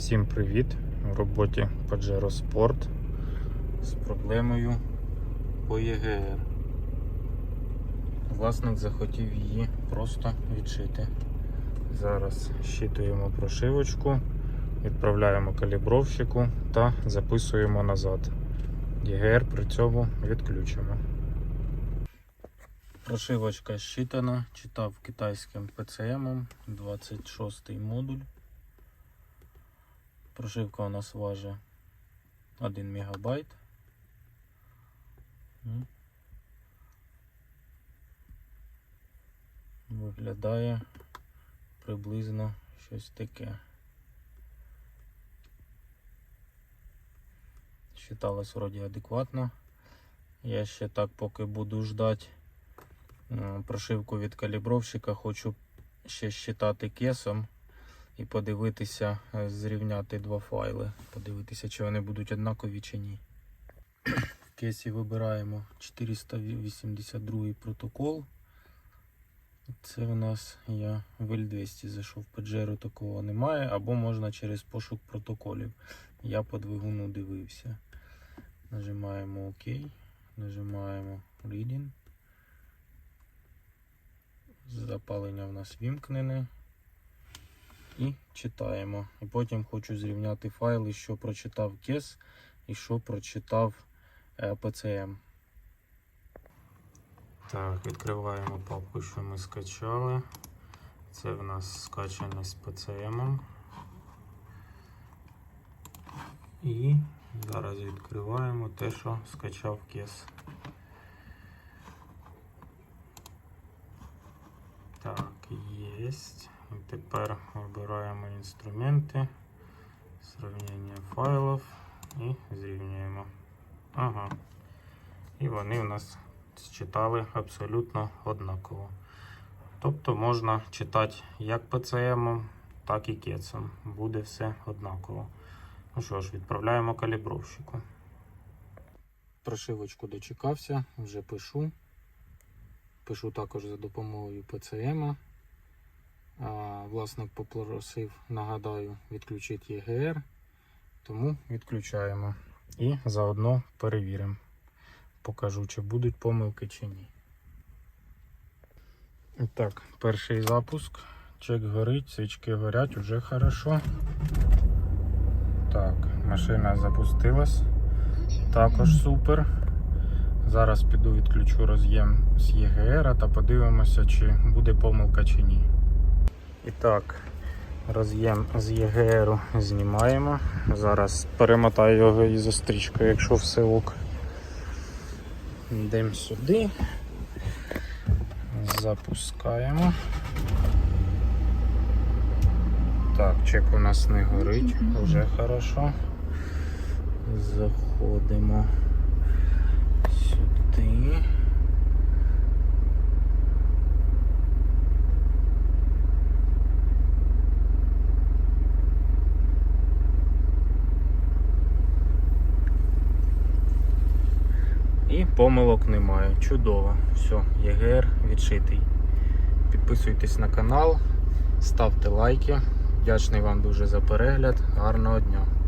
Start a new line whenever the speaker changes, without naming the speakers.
Всім привіт! У роботі Pajero Sport з проблемою по ЄГР. Власник захотів її просто відшити. Зараз щитуємо прошивочку, відправляємо калібровщику та записуємо назад. ЄГР при цьому відключимо. Прошивочка щитана, читав китайським ПЦМ 26 модуль. Прошивка у нас важить 1 мегабайт. Виглядає приблизно щось таке. Считалось вроді адекватно. Я ще так поки буду ждати прошивку від калібровщика, хочу ще считати кесом і подивитися, е, зрівняти два файли, подивитися, чи вони будуть однакові чи ні. В кесі вибираємо 482 протокол. Це у нас я в L200 зайшов Pajero такого немає, або можна через пошук протоколів. Я по двигуну дивився. Нажимаємо ОК, нажимаємо Reading. Запалення в нас вімкнене і читаємо. І потім хочу зрівняти файли, що прочитав кес і що прочитав е, PCM. Так, відкриваємо папку, що ми скачали. Це в нас скачане з PCM. І зараз відкриваємо те, що скачав кес. Так, єсть. Тепер вибираємо інструменти, сравнення файлів і зрівнюємо. Ага. І вони у нас читали абсолютно однаково. Тобто можна читати як PCM, так і кецом. Буде все однаково. Ну що ж, відправляємо калібровщику. Прошивочку дочекався, вже пишу. Пишу також за допомогою PCM. Власник попросив, нагадаю, відключити ЄГР, тому відключаємо і заодно перевіримо. Покажу, чи будуть помилки чи ні. Так, перший запуск. Чек горить, свічки горять, уже хорошо. Так, машина запустилась. Також супер. Зараз піду відключу роз'єм з ЄГР та подивимося, чи буде помилка чи ні. І так, роз'єм з ЄГР знімаємо. Зараз перемотаю його із стрічкою, якщо все ок. Йдемо сюди. Запускаємо. Так, чек у нас не горить, вже хорошо. Заходимо сюди. І помилок немає. Чудово. Все, ЄГР відшитий. Підписуйтесь на канал, ставте лайки. Вдячний вам дуже за перегляд. Гарного дня!